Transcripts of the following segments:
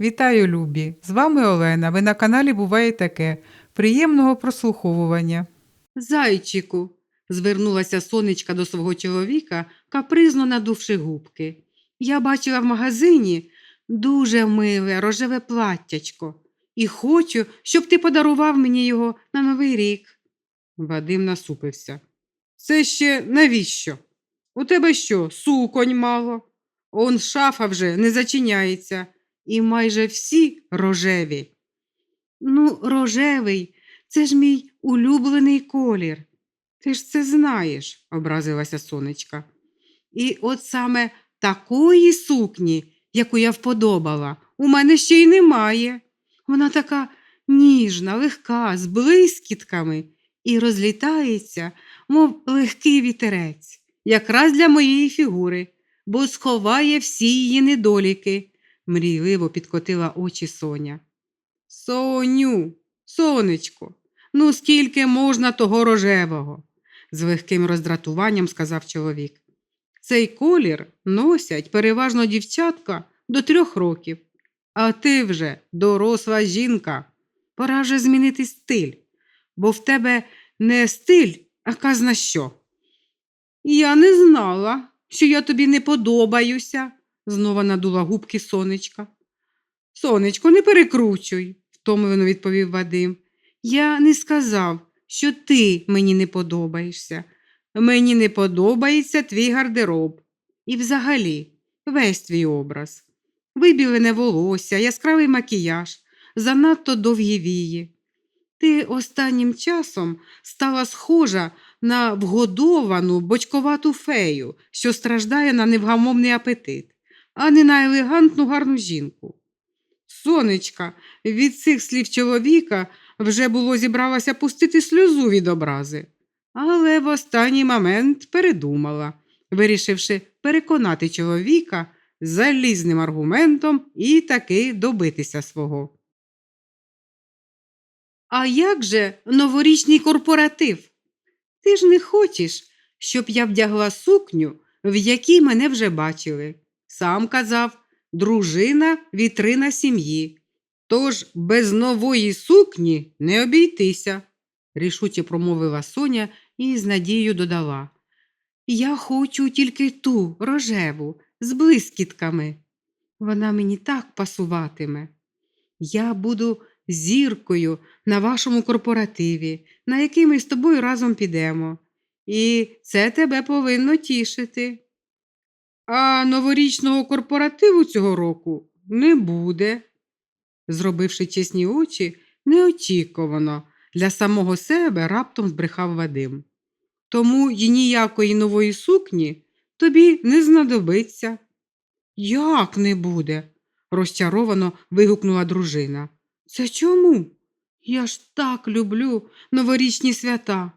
Вітаю, любі! З вами Олена. Ви на каналі Буває таке. Приємного прослуховування. Зайчику, звернулася сонечка до свого чоловіка, капризно надувши губки. Я бачила в магазині дуже миле рожеве платтячко і хочу, щоб ти подарував мені його на Новий рік. Вадим насупився. Це ще навіщо? У тебе що, суконь мало? Он шафа вже не зачиняється, і майже всі рожеві. Ну, рожевий, це ж мій улюблений колір. Ти ж це знаєш, образилася сонечка. І от саме такої сукні, яку я вподобала, у мене ще й немає. Вона така ніжна, легка, з блискітками і розлітається, мов легкий вітерець, якраз для моєї фігури, бо сховає всі її недоліки, мрійливо підкотила очі Соня. Соню, сонечко, ну скільки можна того рожевого? з легким роздратуванням сказав чоловік. Цей колір носять переважно дівчатка до трьох років, а ти вже доросла жінка. Пора вже змінити стиль, бо в тебе не стиль, а казна що. Я не знала, що я тобі не подобаюся, знову надула губки сонечка. Сонечко, не перекручуй, втомлено відповів Вадим. Я не сказав, що ти мені не подобаєшся. Мені не подобається твій гардероб. І взагалі, весь твій образ. Вибілене волосся, яскравий макіяж, занадто довгі вії. Ти останнім часом стала схожа на вгодовану бочковату фею, що страждає на невгамовний апетит, а не на елегантну гарну жінку. Сонечка, від цих слів чоловіка вже було зібралася пустити сльозу від образи, але в останній момент передумала, вирішивши переконати чоловіка залізним аргументом і таки добитися свого. А як же новорічний корпоратив? Ти ж не хочеш, щоб я вдягла сукню, в якій мене вже бачили. Сам казав, дружина вітрина сім'ї. Тож без нової сукні не обійтися, рішуче промовила Соня і з надією додала. Я хочу тільки ту рожеву, з блискітками. Вона мені так пасуватиме. Я буду зіркою на вашому корпоративі, на який ми з тобою разом підемо. І це тебе повинно тішити. А новорічного корпоративу цього року не буде. Зробивши чесні очі, неочікувано для самого себе раптом збрехав Вадим. Тому й ніякої нової сукні тобі не знадобиться. Як не буде? розчаровано вигукнула дружина. Це чому? Я ж так люблю новорічні свята.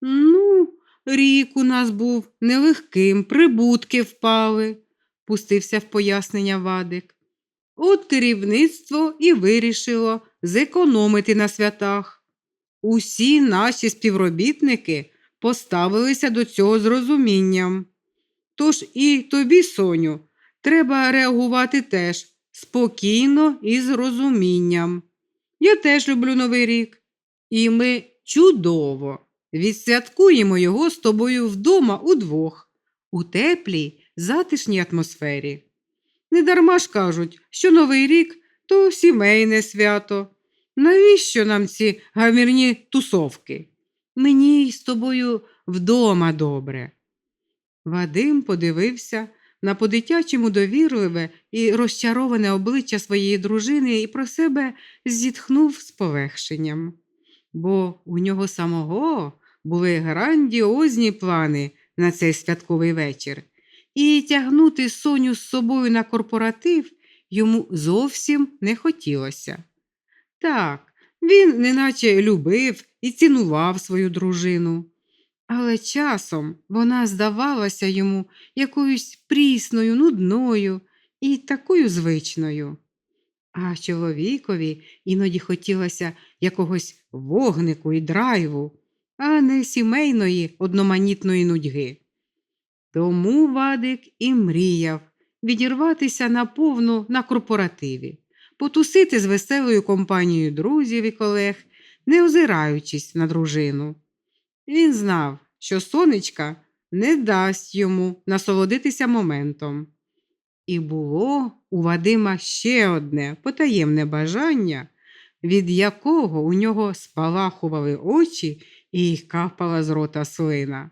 Ну, рік у нас був нелегким, прибутки впали, пустився в пояснення Вадик. От керівництво і вирішило зекономити на святах. Усі наші співробітники поставилися до цього з розумінням. Тож і тобі, Соню, треба реагувати теж спокійно і з розумінням. Я теж люблю Новий рік, і ми чудово відсвяткуємо його з тобою вдома удвох, у теплій, затишній атмосфері. Недарма ж кажуть, що Новий рік то сімейне свято. Навіщо нам ці гамірні тусовки? Мені й з тобою вдома добре. Вадим подивився на по-дитячому довірливе і розчароване обличчя своєї дружини і про себе зітхнув з полегшенням. Бо у нього самого були грандіозні плани на цей святковий вечір і тягнути Соню з собою на корпоратив йому зовсім не хотілося. Так, він неначе любив і цінував свою дружину, але часом вона здавалася йому якоюсь прісною, нудною і такою звичною. А чоловікові іноді хотілося якогось вогнику і драйву, а не сімейної одноманітної нудьги. Тому Вадик і мріяв відірватися наповну на корпоративі, потусити з веселою компанією друзів і колег, не озираючись на дружину. Він знав, що сонечка не дасть йому насолодитися моментом. І було у Вадима ще одне потаємне бажання, від якого у нього спалахували очі і капала з рота слина.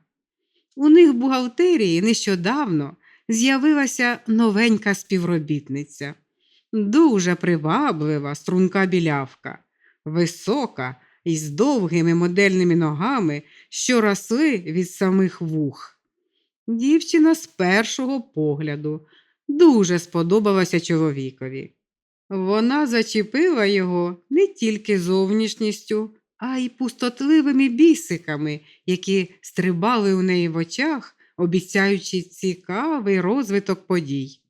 У них в бухгалтерії нещодавно з'явилася новенька співробітниця, дуже приваблива струнка білявка, висока і з довгими модельними ногами, що росли від самих вух. Дівчина з першого погляду дуже сподобалася чоловікові. Вона зачепила його не тільки зовнішністю, а й пустотливими бісиками, які стрибали у неї в очах, обіцяючи цікавий розвиток подій.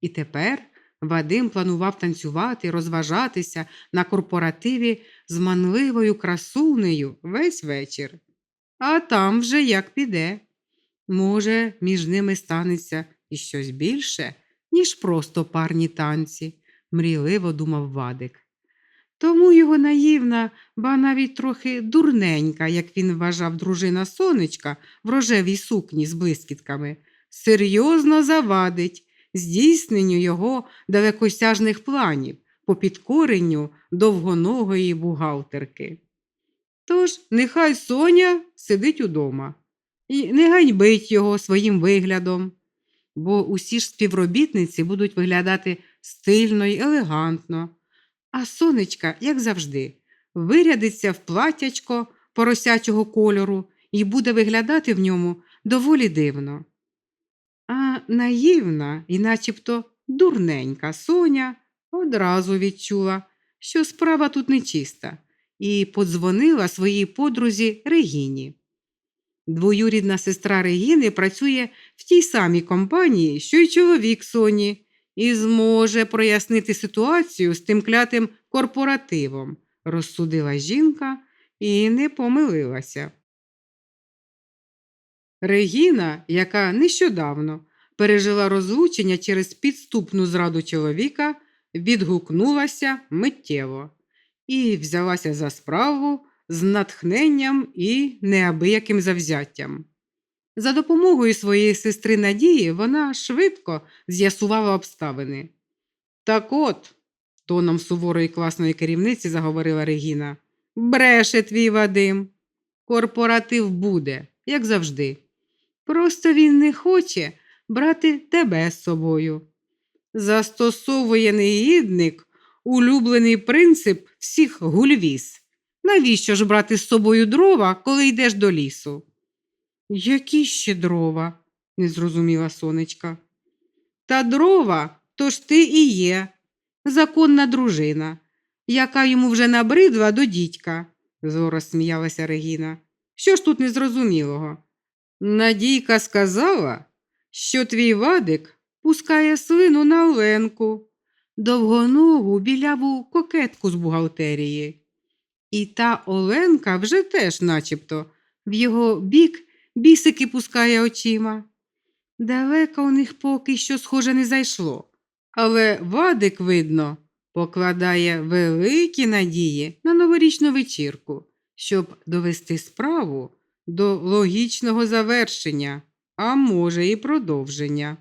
І тепер Вадим планував танцювати, розважатися на корпоративі з манливою красунею весь вечір. А там вже як піде. Може, між ними станеться і щось більше, ніж просто парні танці, мрійливо думав Вадик. Тому його наївна, ба навіть трохи дурненька, як він вважав дружина сонечка в рожевій сукні з блискітками, серйозно завадить здійсненню його далекосяжних планів по підкоренню довгоногої бухгалтерки. Тож нехай Соня сидить удома і не ганьбить його своїм виглядом, бо усі ж співробітниці будуть виглядати стильно й елегантно, а сонечка, як завжди, вирядиться в платячко поросячого кольору і буде виглядати в ньому доволі дивно. А наївна і начебто дурненька Соня одразу відчула, що справа тут нечиста, і подзвонила своїй подрузі Регіні. Двоюрідна сестра Регіни працює в тій самій компанії, що й чоловік Соні, і зможе прояснити ситуацію з тим клятим корпоративом, розсудила жінка і не помилилася. Регіна, яка нещодавно пережила розлучення через підступну зраду чоловіка, відгукнулася миттєво і взялася за справу з натхненням і неабияким завзяттям. За допомогою своєї сестри Надії вона швидко з'ясувала обставини. Так от, тоном суворої класної керівниці заговорила Регіна, бреше твій Вадим. Корпоратив буде, як завжди. Просто він не хоче брати тебе з собою. Застосовує негідник улюблений принцип всіх гульвіз. Навіщо ж брати з собою дрова, коли йдеш до лісу? Які ще дрова? не зрозуміла сонечка. Та дрова то ж ти і є, законна дружина, яка йому вже набридла до дідька, зло сміялася Регіна. Що ж тут незрозумілого? Надійка сказала, що твій вадик пускає слину на Оленку, довгоногу біляву кокетку з бухгалтерії. І та Оленка вже теж, начебто, в його бік бісики пускає очима. Далеко у них поки що, схоже, не зайшло, але Вадик, видно, покладає великі надії на новорічну вечірку, щоб довести справу до логічного завершення, а може і продовження.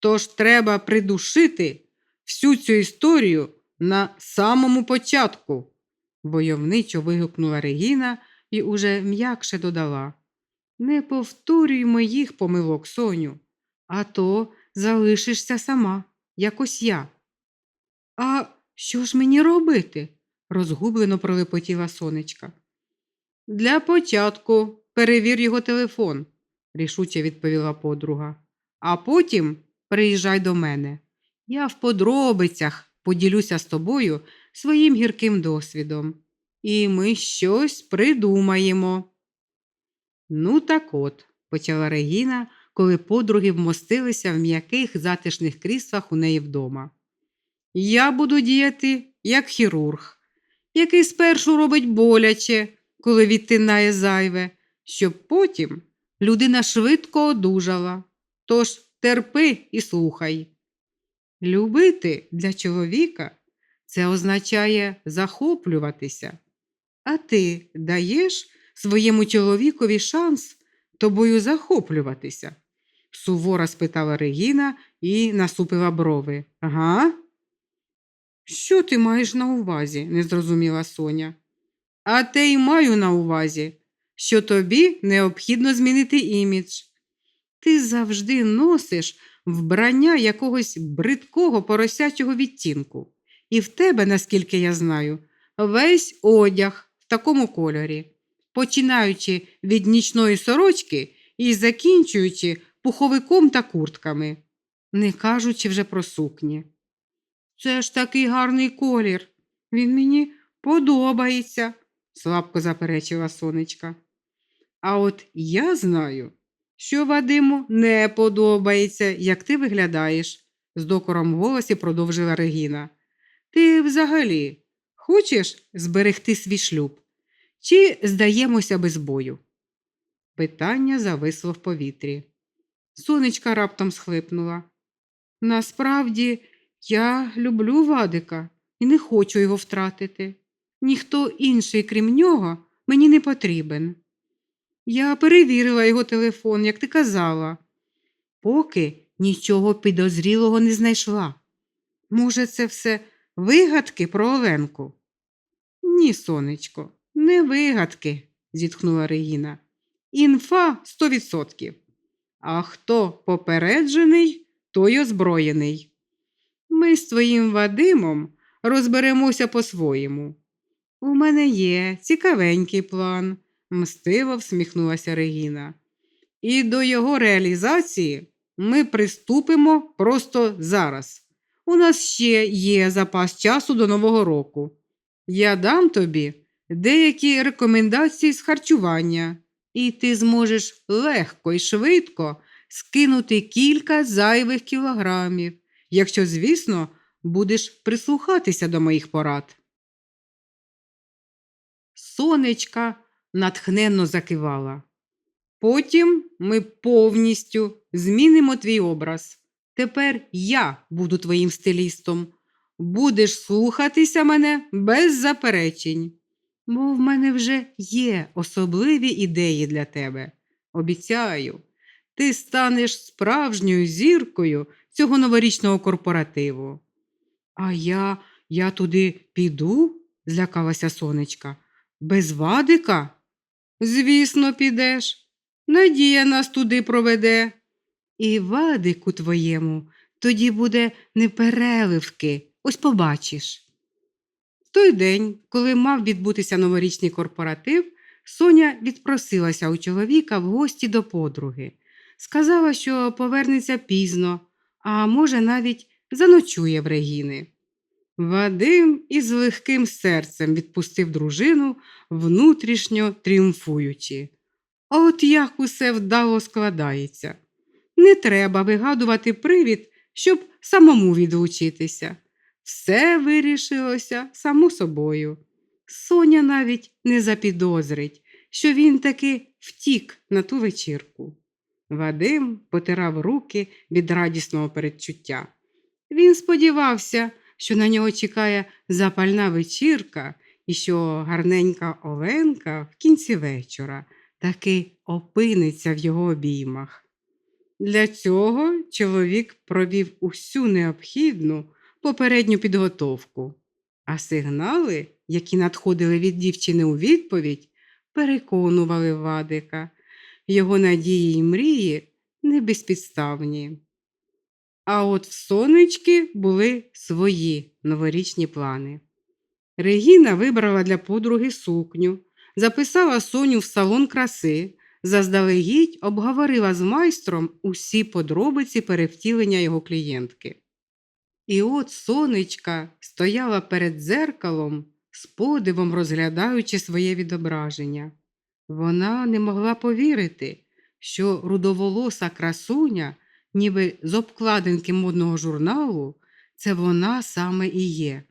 Тож треба придушити всю цю історію на самому початку, войовничо вигукнула Регіна і уже м'якше додала. Не повторюй моїх помилок, Соню, а то залишишся сама, якось я. А що ж мені робити? розгублено пролепотіла сонечка. Для початку перевір його телефон, рішуче відповіла подруга. А потім приїжджай до мене. Я в подробицях поділюся з тобою своїм гірким досвідом, і ми щось придумаємо. Ну, так от, почала Регіна, коли подруги вмостилися в м'яких затишних кріслах у неї вдома. Я буду діяти як хірург, який спершу робить боляче, коли відтинає зайве, щоб потім людина швидко одужала. Тож терпи і слухай. Любити для чоловіка Це означає захоплюватися. А ти даєш своєму чоловікові шанс тобою захоплюватися? суворо спитала Регіна і насупила брови. Ага? Що ти маєш на увазі? не зрозуміла Соня. А те й маю на увазі, що тобі необхідно змінити імідж. Ти завжди носиш вбрання якогось бридкого поросячого відтінку. І в тебе, наскільки я знаю, весь одяг в такому кольорі, починаючи від нічної сорочки і закінчуючи пуховиком та куртками, не кажучи вже про сукні. Це ж такий гарний колір. Він мені подобається, слабко заперечила сонечка. А от я знаю, що Вадиму не подобається, як ти виглядаєш, з докором в голосі продовжила Регіна. Ти взагалі хочеш зберегти свій шлюб? Чи здаємося без бою? Питання зависло в повітрі. Сонечка раптом схлипнула. Насправді, я люблю Вадика і не хочу його втратити. Ніхто інший, крім нього, мені не потрібен. Я перевірила його телефон, як ти казала, поки нічого підозрілого не знайшла. Може, це все вигадки про Оленку? Ні, сонечко, не вигадки, зітхнула Регіна. Інфа сто відсотків. А хто попереджений, той озброєний. Ми з твоїм Вадимом розберемося по-своєму. У мене є цікавенький план, мстиво всміхнулася Регіна. І до його реалізації ми приступимо просто зараз. У нас ще є запас часу до Нового року. Я дам тобі деякі рекомендації з харчування, і ти зможеш легко і швидко скинути кілька зайвих кілограмів, якщо, звісно, будеш прислухатися до моїх порад. Сонечка натхненно закивала. Потім ми повністю змінимо твій образ. Тепер я буду твоїм стилістом. Будеш слухатися мене без заперечень, бо в мене вже є особливі ідеї для тебе. Обіцяю, ти станеш справжньою зіркою цього новорічного корпоративу. А я, я туди піду? злякалася сонечка. Без вадика? Звісно, підеш. Надія нас туди проведе. І вадику твоєму тоді буде непереливки, ось побачиш. Той день, коли мав відбутися новорічний корпоратив, Соня відпросилася у чоловіка в гості до подруги. Сказала, що повернеться пізно, а може, навіть заночує в Регіни. Вадим із легким серцем відпустив дружину, внутрішньо тріумфуючи. От як усе вдало складається. Не треба вигадувати привід, щоб самому відлучитися. Все вирішилося само собою. Соня навіть не запідозрить, що він таки втік на ту вечірку. Вадим потирав руки від радісного передчуття. Він сподівався, що на нього чекає запальна вечірка і що гарненька Оленка в кінці вечора таки опиниться в його обіймах. Для цього чоловік провів усю необхідну попередню підготовку, а сигнали, які надходили від дівчини у відповідь, переконували Вадика. Його надії й мрії не безпідставні. А от в сонечки були свої новорічні плани. Регіна вибрала для подруги сукню, записала Соню в салон краси, заздалегідь обговорила з майстром усі подробиці перевтілення його клієнтки. І от сонечка стояла перед дзеркалом, з подивом розглядаючи своє відображення. Вона не могла повірити, що рудоволоса красуня, ніби з обкладинки модного журналу, це вона саме і є.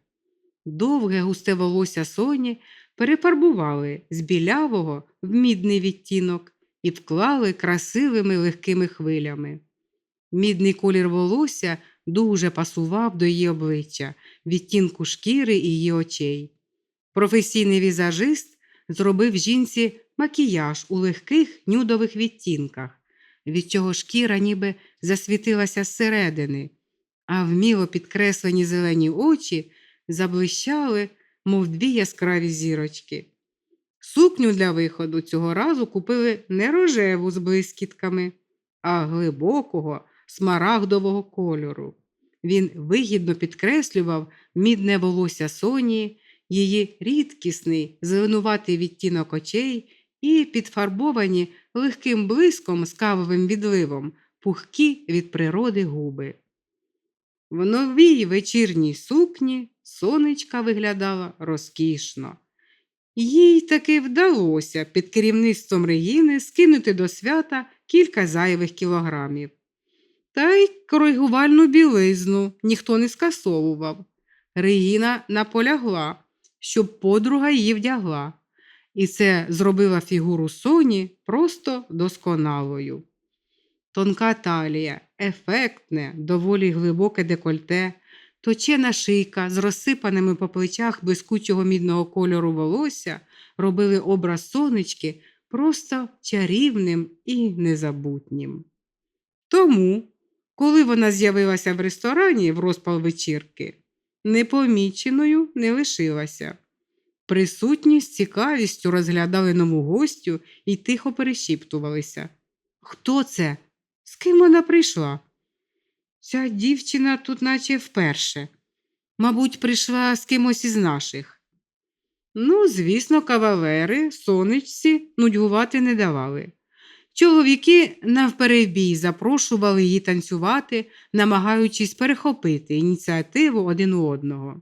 Довге густе волосся Соні перефарбували з білявого в мідний відтінок і вклали красивими легкими хвилями. Мідний колір волосся дуже пасував до її обличчя, відтінку шкіри і її очей. Професійний візажист зробив жінці макіяж у легких нюдових відтінках, від чого шкіра ніби засвітилася зсередини, а вміло підкреслені зелені очі заблищали, мов дві яскраві зірочки. Сукню для виходу цього разу купили не рожеву з блискітками, а глибокого смарагдового кольору. Він вигідно підкреслював мідне волосся Соні, її рідкісний зеленуватий відтінок очей і підфарбовані легким блиском з кавовим відливом пухкі від природи губи. В новій вечірній сукні сонечка виглядала розкішно. Їй таки вдалося під керівництвом Регіни скинути до свята кілька зайвих кілограмів. Та й коригувальну білизну ніхто не скасовував. Регіна наполягла, щоб подруга її вдягла, і це зробила фігуру Соні просто досконалою. Тонка талія, ефектне, доволі глибоке декольте, точена шийка з розсипаними по плечах блискучого мідного кольору волосся робили образ сонечки просто чарівним і незабутнім. Тому, коли вона з'явилася в ресторані в розпал вечірки, непоміченою не лишилася. Присутні з цікавістю розглядали нову гостю і тихо перешіптувалися. Хто це? З ким вона прийшла? Ця дівчина тут наче вперше. Мабуть, прийшла з кимось із наших. Ну, звісно, кавалери сонечці нудьгувати не давали. Чоловіки навперебій запрошували її танцювати, намагаючись перехопити ініціативу один у одного.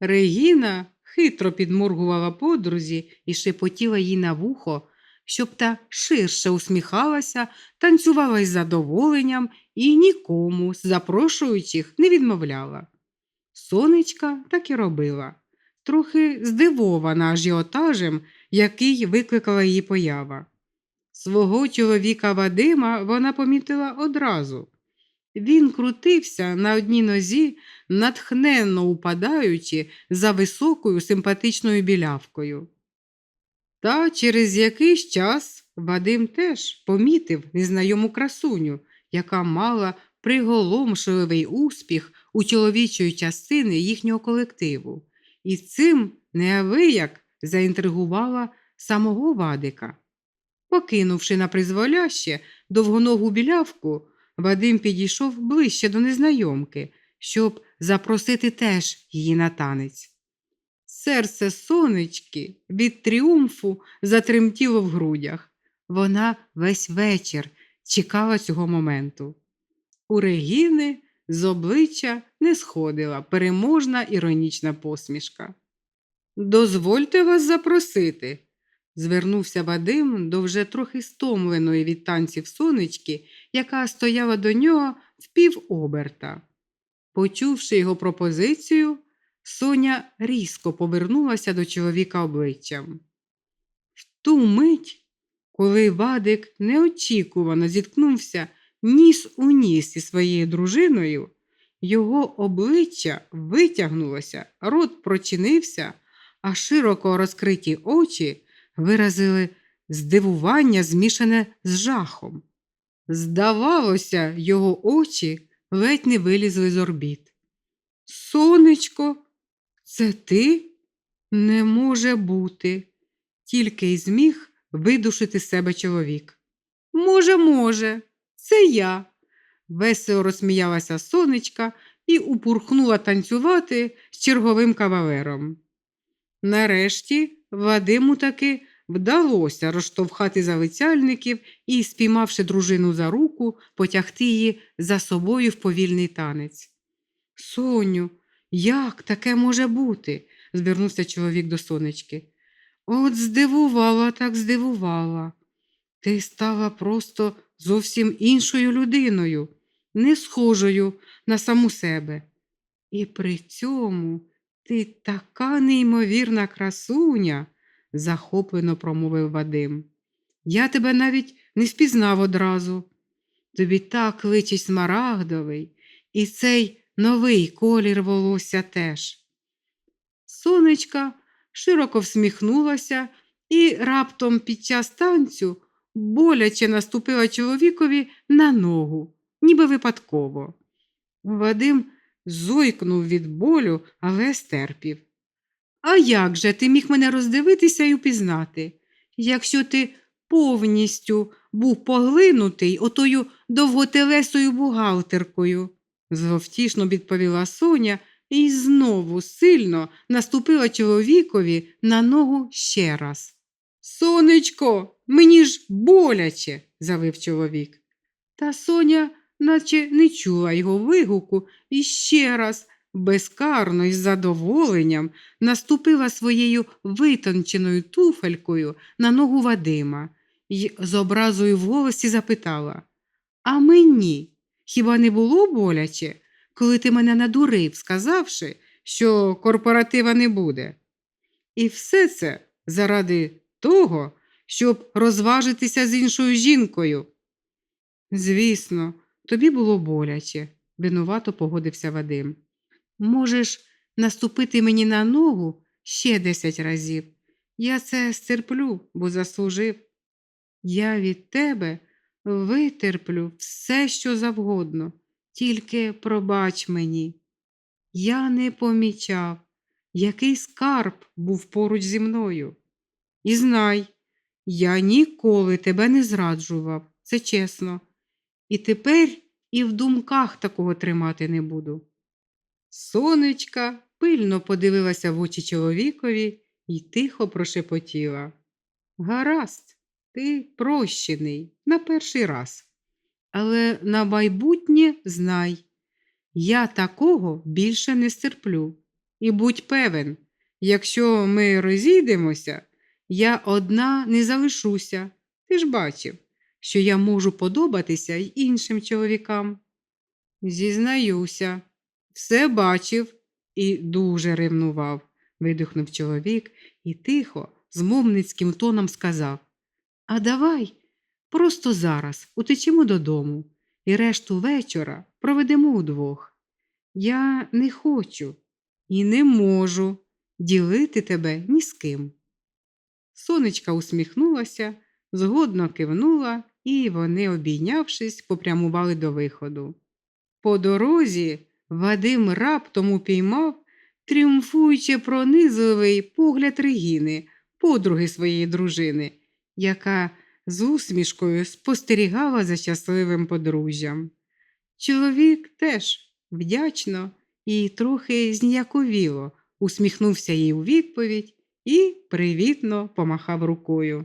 Регіна хитро підморгувала подрузі і шепотіла їй на вухо, щоб та ширше усміхалася, танцювала із задоволенням і нікому з запрошуючих не відмовляла. Сонечка так і робила, трохи здивована ажіотажем, який викликала її поява. Свого чоловіка Вадима вона помітила одразу. Він крутився на одній нозі, натхненно упадаючи за високою симпатичною білявкою. Та через якийсь час Вадим теж помітив незнайому красуню, яка мала приголомшливий успіх у чоловічої частини їхнього колективу, і цим неабияк заінтригувала самого Вадика. Покинувши на призволяще довгоногу білявку, Вадим підійшов ближче до незнайомки, щоб запросити теж її на танець. Серце сонечки від тріумфу затремтіло в грудях. Вона весь вечір чекала цього моменту. У Регіни з обличчя не сходила переможна іронічна посмішка. Дозвольте вас запросити, звернувся Вадим до вже трохи стомленої від танців сонечки, яка стояла до нього в півоберта. Почувши його пропозицію, Соня різко повернулася до чоловіка обличчям. В ту мить, коли Вадик неочікувано зіткнувся ніс у ніс із своєю дружиною, його обличчя витягнулося, рот прочинився, а широко розкриті очі виразили здивування, змішане з жахом. Здавалося, його очі ледь не вилізли з орбіт. Сонечко, це ти? Не може бути, тільки й зміг видушити себе чоловік. Може, може, це я. Весело розсміялася сонечка і упурхнула танцювати з черговим кавалером. Нарешті Вадиму таки вдалося розштовхати залицяльників і, спіймавши дружину за руку, потягти її за собою в повільний танець. Соню, як таке може бути? звернувся чоловік до сонечки. От здивувала, так здивувала. Ти стала просто зовсім іншою людиною, не схожою на саму себе. І при цьому ти така неймовірна красуня, захоплено промовив Вадим. Я тебе навіть не впізнав одразу. Тобі так личить смарагдовий, і цей новий колір волосся теж. Сонечка широко всміхнулася і раптом під час танцю боляче наступила чоловікові на ногу, ніби випадково. Вадим зойкнув від болю, але стерпів. А як же ти міг мене роздивитися і упізнати, якщо ти повністю був поглинутий отою довготелесою бухгалтеркою? Зловтішно відповіла Соня і знову сильно наступила чоловікові на ногу ще раз. Сонечко, мені ж боляче, завив чоловік. Та Соня, наче не чула його вигуку, і ще раз, безкарно і з задоволенням, наступила своєю витонченою туфелькою на ногу Вадима і з образою в голосі запитала А мені хіба не було боляче, коли ти мене надурив, сказавши, що корпоратива не буде? І все це заради того, щоб розважитися з іншою жінкою. Звісно, тобі було боляче, винувато погодився Вадим. Можеш наступити мені на ногу ще десять разів. Я це стерплю, бо заслужив. Я від тебе витерплю все, що завгодно, тільки пробач мені. Я не помічав, який скарб був поруч зі мною. І знай, я ніколи тебе не зраджував, це чесно. І тепер і в думках такого тримати не буду. Сонечка пильно подивилася в очі чоловікові і тихо прошепотіла. Гаразд, ти прощений на перший раз. Але на майбутнє знай, я такого більше не стерплю. І будь певен, якщо ми розійдемося, я одна не залишуся. Ти ж бачив, що я можу подобатися й іншим чоловікам. Зізнаюся, все бачив і дуже ревнував, видихнув чоловік і тихо, змовницьким тоном сказав А давай просто зараз утечемо додому і решту вечора проведемо удвох. Я не хочу і не можу ділити тебе ні з ким. Сонечка усміхнулася, згодно кивнула, і вони, обійнявшись, попрямували до виходу. По дорозі Вадим раптом упіймав тріумфуючи пронизливий погляд Регіни, подруги своєї дружини, яка з усмішкою спостерігала за щасливим подружжям. Чоловік теж вдячно і трохи зніяковіло усміхнувся їй у відповідь і привітно помахав рукою.